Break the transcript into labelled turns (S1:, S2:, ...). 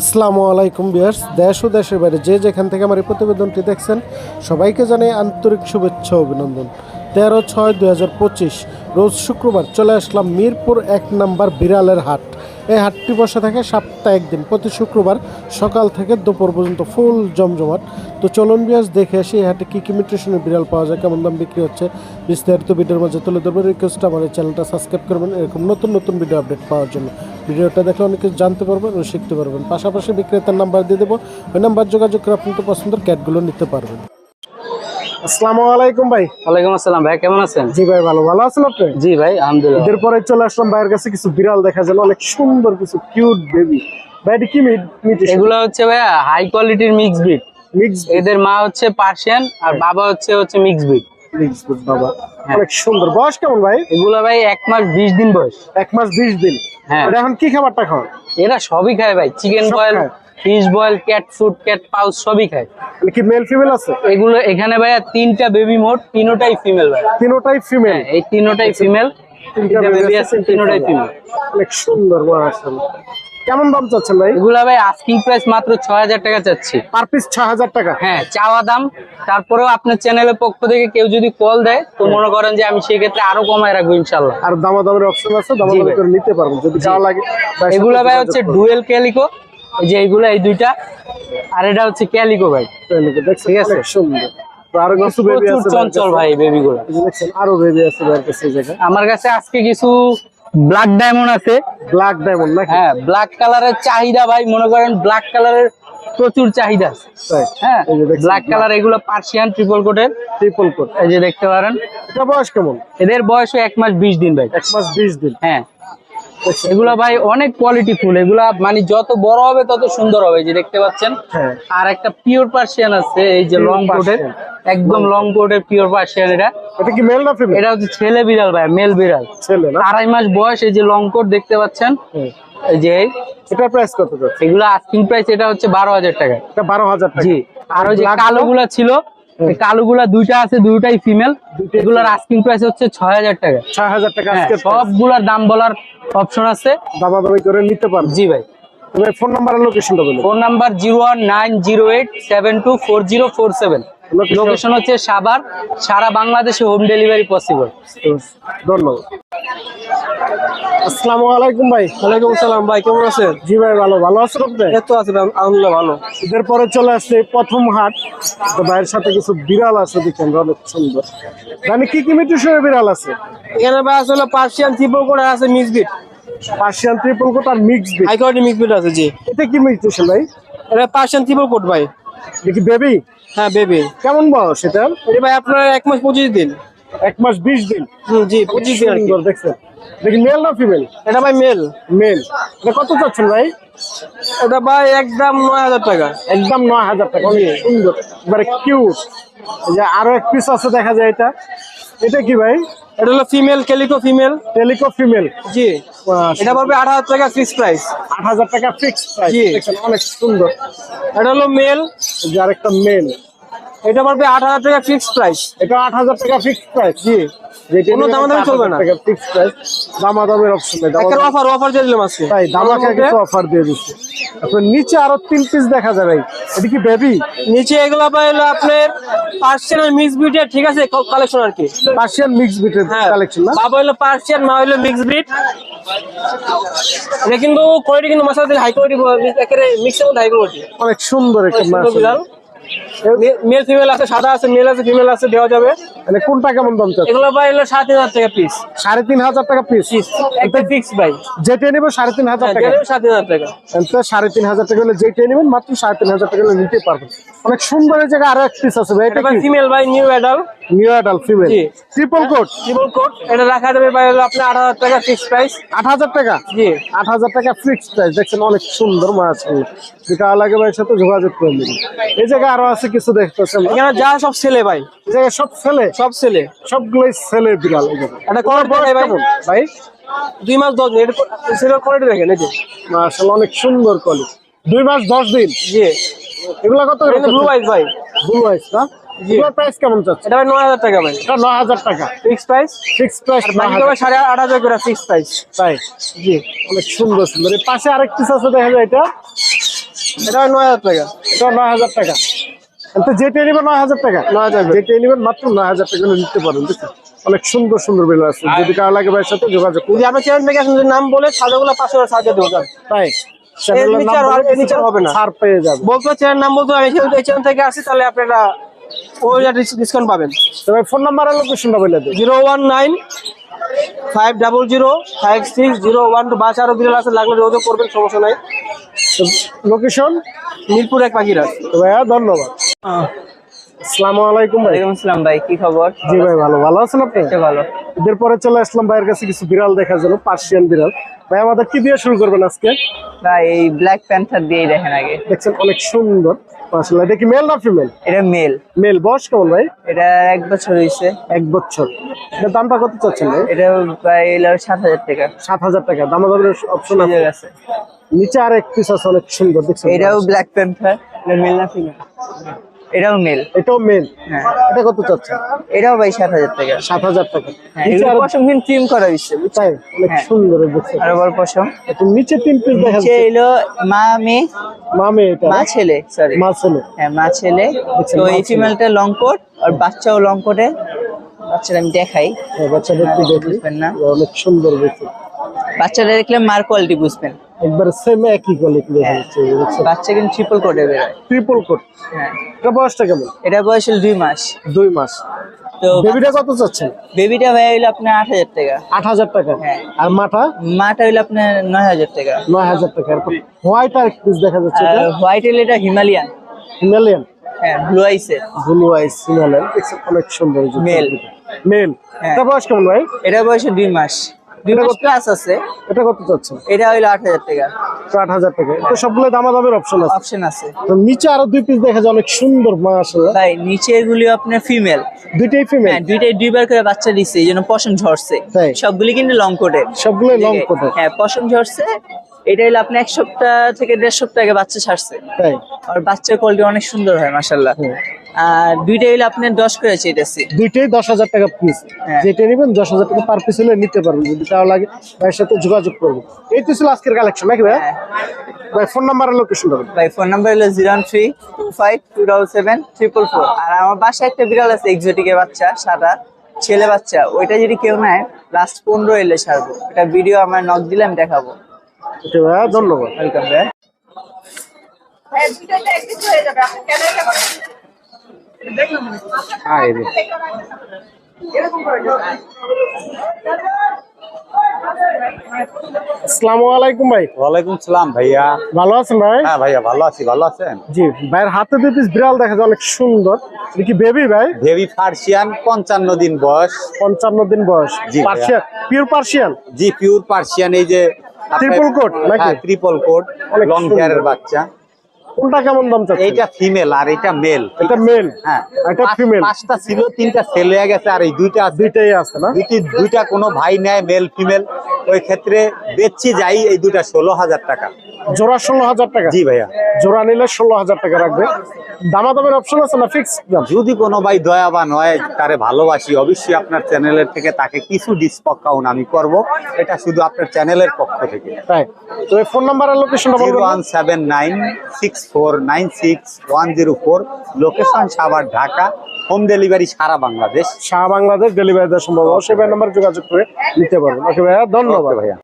S1: আসসালামু আলাইকুম বিয়ার্স দেশ ও দেশের বাইরে যে যেখান থেকে আমার এই প্রতিবেদনটি দেখছেন, সবাইকে জানাই আন্তরিক শুভেচ্ছা অভিনন্দন। তেরো ছয় পঁচিশ, রোজ শুক্রবার চলে আসলাম মিরপুর এক নাম্বার বিড়ালের হাট। এই হাটটি বসে থাকে সপ্তাহে একদিন, প্রতি শুক্রবার সকাল থেকে দুপুর পর্যন্ত ফুল জমজমাট। তো চলুন বিয়াস দেখে আসি এই হাটে কী কী মিউট্রিশনের বিড়াল পাওয়া যায়, কেমন দাম বিক্রি হচ্ছে। বিস্তারিত ভিডিওর মাঝে তুলে ধরবো রিকোয়েস্ট আমার এই চ্যানেলটা সাবস্ক্রাইব করবেন, এরকম নতুন নতুন ভিডিও আপডেট পাওয়ার জন্য। ভিডিওটা দেখলে অনেক কিছু জানতে পারবেন ও শিখতে পারবেন। পাশাপাশি বিক্রেতার নাম্বার দিয়ে দেবো। ওই নাম্বার যোগাযোগ করে আপনি তো পছন্দের ক্যাটগুলো নিতে পারবেন। আসসালামু আলাইকুম ভাই।
S2: ওয়ালাইকুম আসসালাম ভাই কেমন আছেন?
S1: জি ভাই ভালো। ভালো আছেন আপনি?
S2: জি ভাই আলহামদুলিল্লাহ।
S1: পরে চলে আসলাম ভাইয়ের কাছে কিছু বিড়াল দেখা অনেক সুন্দর কিছু কিউট বেবি ভাই এটা কি মিট
S2: এগুলো হচ্ছে ভাই হাই কোয়ালিটির মিক্স ব্রিড
S1: মিক্স
S2: এদের মা হচ্ছে পার্সিয়ান আর বাবা হচ্ছে হচ্ছে মিক্স ব্রিড
S1: বাবা। অনেক সুন্দর। বয়স কেমন ভাই?
S2: এগুলো ভাই এক মাস বিশ দিন বয়স।
S1: এক মাস বিশ দিন।
S2: হ্যাঁ।
S1: এখন কি খাবারটা খাওয়ান?
S2: এরা সবই খায় ভাই। Chicken boil? Fish boil cat food cat pouch সবই খায়
S1: মানে কি মেল ফিমেল আছে?
S2: এগুলো এখানে ভাইয়া তিনটা বেবি মোট তিনোটাই ফিমেল ভাই
S1: তিনোটাই ফিমেল
S2: হ্যাঁ এই তিনোটাই ফিমেল
S1: তিনটা
S2: তিনটা বেবি
S1: আছে,
S2: আছে তিনোটাই
S1: তিনটা
S2: ফিমেল
S1: অনেক সুন্দর মাশাআল্লাহ। কেমন দাম চাচ্ছেন ভাই?
S2: এগুলা ভাই আস্কিং প্রাইস মাত্র ছয় হাজার টাকা চাচ্ছি।
S1: পার পিস ছ হাজার টাকা?
S2: হ্যাঁ চাওয়া দাম। তারপরেও আপনার চ্যানেলের পক্ষ থেকে কেউ যদি কল দেয় তো মনে করেন যে আমি সেক্ষেত্রে আরও কমায় রাখব ইনশাল্লাহ
S1: আর দামা দামের অপশন আছে। নিতে পারবেন যদি যাওয়া লাগে
S2: এগুলা ভাই হচ্ছে ডুয়েল ক্যালিকো এই যে এগুলা এই দুইটা। আর এটা হচ্ছে ক্যালিকো ভাই। ঠিক আছে।
S1: সুন্দর।
S2: আমার কাছে আজকে কিছু ব্ল্যাক ডায়মন্ড আছে।
S1: ব্ল্যাক ডায়মন্ড
S2: হ্যাঁ ব্ল্যাক কালারের চাহিদা ভাই মনে করেন ব্ল্যাক কালারের প্রচুর চাহিদা হ্যাঁ ব্ল্যাক কালার এগুলো পার্সিয়ান ট্রিপল কোটের
S1: ট্রিপল কোট
S2: এই যে দেখতে পারেন।
S1: এটা বয়স কেমন?
S2: এদের বয়স এক মাস বিশ দিন ভাই।
S1: এক মাস বিশ দিন।
S2: হ্যাঁ? এগুলা ভাই অনেক কোয়ালিটি ফুল। এগুলা মানে যত বড় হবে তত সুন্দর হবে যে দেখতে পাচ্ছেন।
S1: হ্যাঁ।
S2: আর একটা পিওর পার্সিয়ান আছে এই যে লং কোটের। একদম লং কোটের পিওর পার্সিয়ান এটা।
S1: এটা কি মেল না ফিমেল
S2: এটা হচ্ছে ছেলে বিড়াল ভাই মেল বিড়াল।
S1: ছেলে না?
S2: আড়াই মাস বয়স এই যে লং কোট দেখতে পাচ্ছেন। এই যে
S1: এটার প্রাইস কত
S2: এগুলো আস্কিং প্রাইস এটা হচ্ছে বারো হাজার টাকা।
S1: এটা বারো হাজার টাকা।
S2: জি। আর ওই যে কালো গুলা ছিল এই কালো গুলা দুইটা আছে দুইটাই ফিমেল এগুলোর আস্কিং প্রাইস হচ্ছে ছয় হাজার টাকা।
S1: ছয় হাজার টাকা
S2: হ্যাঁ
S1: আজকে
S2: সবগুলার দাম বলার অপশন আছে।
S1: দামাদামি করে নিতে পারবেন
S2: জি ভাই।
S1: ফোন নাম্বার আর লোকেশনটা বলুন
S2: phone number zero one nine zero eight seven two four zero four seven? Location হচ্ছে সাভার সারা বাংলাদেশে হোম ডেলিভারি পসিবল
S1: ধন্যবাদ। আসসালামু আলাইকুম ভাই।
S3: ওয়ালাইকুম আসসালাম ভাই কেমন আছেন?
S1: জি ভাই ভালো। ভালো আছেন আপনি?
S3: এই তো আলহামদুলিল্লাহ ভালো।
S1: ঈদের পরে চলে আসছে প্রথম হাট। তো ভাইয়ের সাথে কিছু বিড়াল আছে দেখেন অনেক সুন্দর। মানে কি কি মিউটেশনের বিড়াল আছে?
S3: এখানে ভাই আসলে পার্সিয়ান ট্রিপল কোড আছে মিক্স
S1: পার্সিয়ান ট্রিপল কোট আর mix bit
S3: high quality mix bit আছে জি।
S1: এটা কি ভাই?
S3: এটা পার্সিয়ান ট্রিপল কোড ভাই।
S1: দেখি বেবি
S3: হ্যাঁ বেবি
S1: কেমন বয়স এটা?
S3: এটা ভাই আপনার এক মাস পঁচিশ দিন।
S1: এক মাস বিশ দিন।
S3: জি পঁচিশ দিন
S1: দেখছেন? দেখি মেল না ফিমেল
S3: এটা ভাই মেল
S1: মেল এটা কত চাচ্ছেন ভাই?
S3: এটা ভাই একদম নয় হাজার টাকা।
S1: একদম নয় হাজার টাকা। সুন্দর। এবারে কিউট যে আরও এক পিস আছে দেখা যায় এটা। এটা কি ভাই?
S3: এটা হলো female calico female
S1: calico female
S3: জি। এটা পড়বে আট হাজার টাকা ফিক্স প্রাইস
S1: আট হাজার টাকা ফিক্সড প্রাইস
S3: জি।
S1: অনেক সুন্দর।
S3: এটা হলো মেল
S1: যে আরেকটা মেল
S3: এটা পড়বে আট হাজার টাকা ফিক্স প্রাইস
S1: এটা আট হাজার টাকা ফিক্সড প্রাইস
S3: জি। কোনো দামাদামি চলবে না।
S1: ফিক্সড প্রাইস দামাদামের অপশন নেই
S3: একটা অফার অফার দিয়ে দিলাম আজকে।
S1: তাই দামাকে কিছু অফার দিয়ে দিচ্ছে। আপনার নিচে আরও তিন পিস দেখা যাবে। এটা কি বেবি
S3: নিচে এগুলো ভাই হলো আপনার পার্সিয়ান মিক্স বিটের ঠিক আছে? কালেকশন আর কি।
S1: পার্সিয়ান মিক্স বিটের কালেকশন না?
S3: বাবা হলো পার্সিয়ান মা হলো মিক্স ব্রিড এটা কিন্তু কোয়ালিটি কিন্তু মশলা হাই কোয়ালিটি একেবারে মিক্সের মধ্যে হাই কোয়ালিটি
S1: অনেক সুন্দর একটা মাছ।
S3: মেল ফিমেল আছে সাদা আছে মেল আছে ফিমেল আছে দেওয়া যাবে।
S1: মানে কোনটা কেমন দাম চাচ্ছে
S3: এগুলো ভাই হলো সাত হাজার টাকা পিস
S1: সাড়ে তিন হাজার টাকা পিস
S3: একটা ফিক্স ভাই।
S1: যেটা নেবে সাড়ে তিন হাজার টাকা।
S3: সাত হাজার টাকা।
S1: তো সাড়ে তিন হাজার টাকা হলে যেটা নেবেন মাত্র সাড়ে তিন হাজার টাকা হলে নিতে পারবেন। অনেক সুন্দর এই জায়গায় আরও এক পিস আছে ভাই এটা
S3: ফিমেল ভাই new adult
S1: new adult female. Triple coat
S3: triple coat এটা রাখা যাবে ভাই হলো আপনার টাকা ফিক্স প্রাইস
S1: আট হাজার টাকা?
S3: জি।
S1: আট হাজার টাকা ফিক্সড প্রাইস দেখছেন অনেক সুন্দর মাছ যেটা লাগে ভাইয়ের সাথে যোগাযোগ করে নেবেন এই জায়গায় আরও আছে কিছু দেখতেছেন?
S3: এখানে যা সব ছেলে ভাই।
S1: এই জায়গায় সব ছেলে?
S3: সব ছেলে।
S1: সবগুলোই ছেলে বিড়াল
S3: এটা কোয়ালিটি
S1: বয়স
S3: ভাই
S1: ভাই।
S3: দুই মাস দশ দিন। এটা ছেলের কোয়ালিটি দেখেন এই যে।
S1: মাশাআল্লাহ অনেক সুন্দর কলি দুই মাস দশ দিন?
S3: জি।
S1: এগুলা কত
S3: ব্লু আইস ভাই।
S1: ব্লু আইস না?
S3: জি।
S1: প্রাইস কেমন চাচ্ছে
S3: এটা ভাই নয় হাজার টাকা ভাই।
S1: এটা নয় হাজার টাকা।
S3: ফিক্স প্রাইস
S1: ফিক্স
S3: বাকি হবে করে ফিক্স প্রাইস
S1: তাই?
S3: জি
S1: অনেক সুন্দর সুন্দর। এর পাশে আরেক পিস আছে দেখা যায় এটা।
S3: এটা ভাই নয় হাজার টাকা।
S1: এটা নয় হাজার টাকা। তো যেটা নেবেন নয় হাজার টাকা।
S3: নয় হাজার
S1: যেটা নেবেন মাত্র নয় হাজার টাকা নিতে পারেন অনেক সুন্দর সুন্দর বেলা আছে। যদি কারও লাগে ভাইয়ের সাথে যোগাযোগ করুন।
S3: আমি থেকে আসেন নাম বলে পাঁচশো করে সাহায্য দেবো
S1: তাই? চ্যানেলের নাম বলে
S3: নিচে হবে না।
S1: ছাড় পেয়ে যাবে
S3: বলতো চ্যানেল নাম বলতো আমি এই চ্যানেল থেকে আসি তাহলে আপনারা ওই ডিসকাউন্ট পাবেন।
S1: তবে ফোন নাম্বার আর লোকেশনটা বলে দিন
S3: zero one nine five double zero five six zero one two বাস আরও বিড়াল আছে লাগলে যোগাযোগ করবেন সমস্যা নাই।
S1: লোকেশন
S3: মিরপুর এক পাখিরা
S1: ভাইয়া ধন্যবাদ। আসসালামু আলাইকুম ভাই।
S4: আসসালাম ভাই কি খবর?
S1: জি ভাই ভালো। ভালো আছেন আপনি?
S4: সে ভালো।
S1: ঈদের পরে চলে আসলাম ভাইয়ের কাছে কিছু বিড়াল দেখার জন্য পার্সিয়ান বিড়াল। ভাই আমাদের কি দিয়ে শুরু করবেন আজকে?
S4: ভাই এই ব্ল্যাক প্যান্থার দিয়েই দেখেন আগে।
S1: দেখছেন অনেক সুন্দর। মাশাআল্লাহ এটা কি মেল না ফিমেল
S4: এটা মেল
S1: মেল বয়স কেমন ভাই?
S4: এটা এক বছর
S1: এক বছর। এটা দামটা কত চাচ্ছেন ভাই?
S4: এটা এলো হাজার টাকা।
S1: সাত হাজার টাকা। দামা দামের অপশন আছে? নিচে আর এক পিস আছে অনেক সুন্দর দেখছেন?
S4: এটাও ব্ল্যাক প্যান্থার এটা মেল না ফিমেল এটাও মেল
S1: এটাও মেল
S4: হ্যাঁ।
S1: এটা কত চাচ্ছেন?
S4: এটাও ভাই সাত হাজার টাকা।
S1: সাত হাজার টাকা।
S4: হ্যাঁ
S1: নিচে
S4: এগুলো পশম কিন্তু ট্রিম করা হয়েছে। বুঝছেন?
S1: তাই? অনেক
S4: হ্যাঁ।
S1: সুন্দর দেখছেন
S4: আরও বড় পশম।
S1: নিচে তিন পিস দেখা যাচ্ছে
S4: এলো মা মেয়ে।
S1: মামে এটা
S4: মা ছেলে সরি
S1: মা ছেলে।
S4: হ্যাঁ মা ছেলে।
S1: আচ্ছা,
S4: তো
S1: মা
S4: এই ফিমেলটা লং কোট আর বাচ্চাও লং কোটে বাচ্চাটা আমি দেখাই।
S1: একটু
S4: বুঝবেন না।
S1: অনেক সুন্দর
S4: বাচ্চাটা দেখলে মার কোয়ালিটি বুঝবেন।
S1: একবার সেম একই কোয়ালিটি দেখা
S4: হ্যাঁ।
S1: যাচ্ছে
S4: বাচ্চা কিন্তু ট্রিপল কোটে বেরোয়
S1: ট্রিপল কোট
S4: হ্যাঁ।
S1: এটা বয়সটা কেমন?
S4: এটা বয়স হলো দুই মাস।
S1: দুই মাস।
S4: তো
S1: বেবিটা কত চাচ্ছেন?
S4: বেবিটা ভাই হইল আপনার আট হাজার টাকা।
S1: আট হাজার টাকা।
S4: হ্যাঁ।
S1: আর মাটা?
S4: মাটা হইল আপনার নয় হাজার টাকা।
S1: নয় হাজার টাকা। হোয়াইট আর পিস দেখা যাচ্ছে
S4: হোয়াইট হইল এটা হিমালয়ান
S1: হিমালয়ান
S4: হ্যাঁ ব্লু আইসে
S1: ব্লু আইস হিমালয়ান অনেক সুন্দর। মেল
S4: হ্যাঁ।
S1: এটা বয়স কেমন ভাই?
S4: এটা বয়স দুই মাস। দুই মাস প্লাস আছে?
S1: এটা কত চাচ্ছেন?
S4: এটা হইল আট হাজার টাকা।
S1: আট হাজার টাকা। তো সবগুলো দামা দামের অপশন আছে?
S4: অপশন আছে।
S1: তো নিচে আরও দুই পিস দেখা যায় অনেক সুন্দর মাশাআল্লাহ।
S4: ভাই নিচে এগুলি আপনার ফিমেল
S1: দুইটাই ফিমেল
S4: হ্যাঁ দুইটাই দুইবার করে বাচ্চা জন্য পশম ঝরছে? সবগুলি কিন্তু লং কোটের
S1: সবগুলোই লং কোটে
S4: হ্যাঁ পশম ঝরছে। এটা হলো আপনি এক সপ্তাহ থেকে দেড় সপ্তাহ আগে বাচ্চা ছাড়ছে।
S1: তাই?
S4: আর বাচ্চার কোয়ালিটি অনেক সুন্দর হয় মাসাল্লাহ। আর দুইটা হলো আপনি দশ করে চেয়েছি
S1: দুইটাই দশ হাজার টাকা পিস
S4: হ্যাঁ।
S1: যেটা নেবেন দশ হাজার টাকা পার পিস হলে নিতে পারবেন। যদি তাও লাগে ভাইয়ের সাথে যোগাযোগ করবেন এই তো ছিল আজকের কালেকশন নাকি ভাই
S4: হ্যাঁ।
S1: ভাই ফোন নাম্বার আর লোকেশন দেবেন
S4: ভাই ফোন নাম্বার হলো zero three two five two double seven triple four. আর আমার বাসায় একটা বিড়াল আছে এক্সোটিকের বাচ্চা সাদা ছেলে বাচ্চা। ওইটা যদি কেউ নেয় লাস্ট পনেরো এলে ছাড়বো। এটা ভিডিও আমার নক দিলে আমি দেখাবো।
S1: ভাইয়া ধন্যবাদ।
S4: ওয়েলকাম ভাই
S5: হ্যাঁ দুটোটা একটু হয়ে যাবে। আপনি কেন
S1: আসসালামু আলাইকুম ভাই।
S6: ওয়ালাইকুম সালাম ভাইয়া।
S1: ভালো আছেন ভাই?
S6: হ্যাঁ ভাইয়া ভালো আছি ভালো আছেন?
S1: জি ভাইয়ের হাতে দুই পিস বিড়াল দেখা যায় অনেক সুন্দর। কি বেবি ভাই?
S6: বেবি পার্সিয়ান পঞ্চান্ন দিন বয়স।
S1: পঞ্চান্ন দিন বয়স।
S6: জি
S1: পার্সিয়ান পিওর পার্সিয়ান
S6: জি পিওর পার্সিয়ান এই যে
S1: নাকি?
S6: ট্রিপল কোট
S1: অনেক
S6: লং হেয়ারের বাচ্চা।
S1: কোনটা কেমন দাম চাচ্ছেন?
S6: এইটা ফিমেল আর এটা মেল
S1: এটা মেল
S6: হ্যাঁ।
S1: এটা ফিমেল
S6: পাঁচটা ছিল তিনটা সেল হয়ে গেছে আর এই দুইটা
S1: দুইটাই আছে না?
S6: দুইটি দুইটা কোনো ভাই নেয় মেল ফিমেল ওই ক্ষেত্রে বেচছি যাই এই দুইটা ষোলো হাজার টাকা।
S1: জোড়া ষোলো হাজার টাকা।
S6: জি ভাইয়া।
S1: জোড়া নিলে ষোলো হাজার টাকা রাখবে। দামা দামের অপশন আছে না ফিক্স
S6: যদি কোনো ভাই দয়াবান হয় তারে ভালোবাসি অবশ্যই আপনার চ্যানেলের থেকে তাকে কিছু ডিসকাউন্ট আমি করব। এটা শুধু আপনার চ্যানেলের পক্ষ থেকে।
S1: তাই। তো এই ফোন নাম্বার আর লোকেশনটা
S6: জিরো
S1: বলবেন
S6: one seven nine six four nine six one zero four location Savar Dhaka. Home delivery সারা বাংলাদেশ।
S1: শাহ বাংলাদেশ ডেলিভারি দেওয়া সম্ভব অবশ্যই ভাই নাম্বার যোগাযোগ করে নিতে পারবেন। ওকে ভাইয়া ধন্যবাদ।
S6: ভাইয়া।